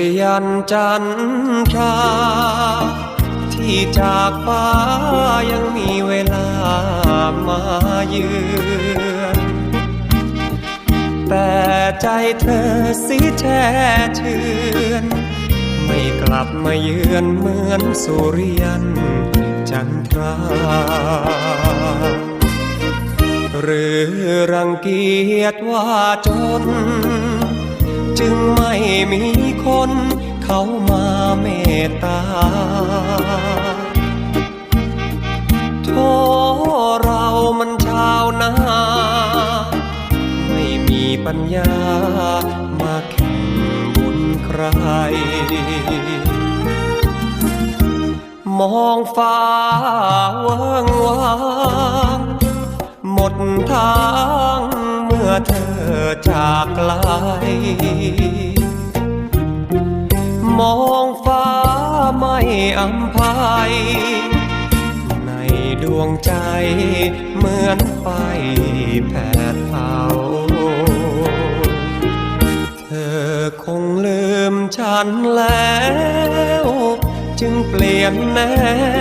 วันจันทราที่จากฟ้ายังมีเวลามาเยือนแต่ใจเธอสิแช่เชือนไม่กลับมาเยือนเหมือนสุริยันจันทราหรือรังเกียจว่าจน จึงไม่มีคนเขามาเมตตา โทเรามันชาวนา ไม่มีปัญญามาแข่งบุญใคร มองฟ้าเวิงวางหมดทาง เธอจากไกล มองฟ้าไม่อำภัย ในดวงใจเหมือนไฟแผดเผา เธอคงลืมฉันแล้ว จึงเปลี่ยนแน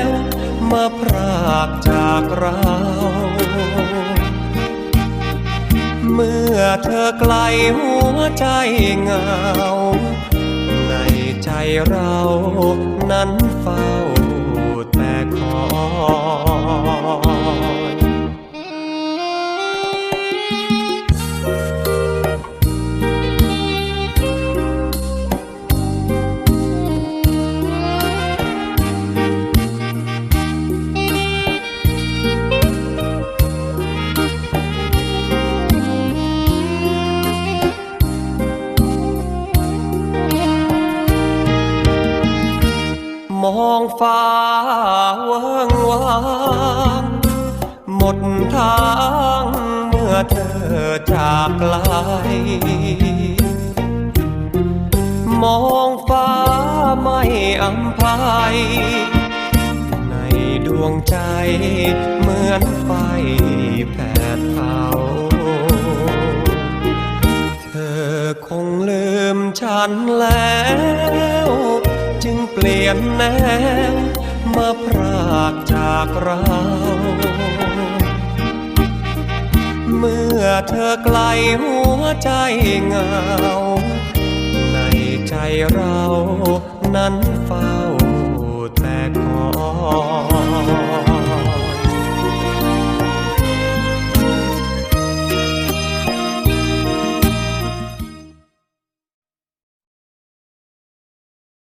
วมาพรากจากเรา เธอไกลหัวใจเหงา ในใจเรานั้นเฝ้าแต่ขอ ฟ้าเวิงวางหมดทางเมื่อเธอจากไกลมองฟ้าไม่อำภัยในดวงใจเหมือนไฟแผดเผาเธอคงลืมฉันแล้ว จึงเปลี่ยนแนวมาพรากจากเรา เมื่อเธอไกลหัวใจเหงา ในใจเรานั้นเฝ้า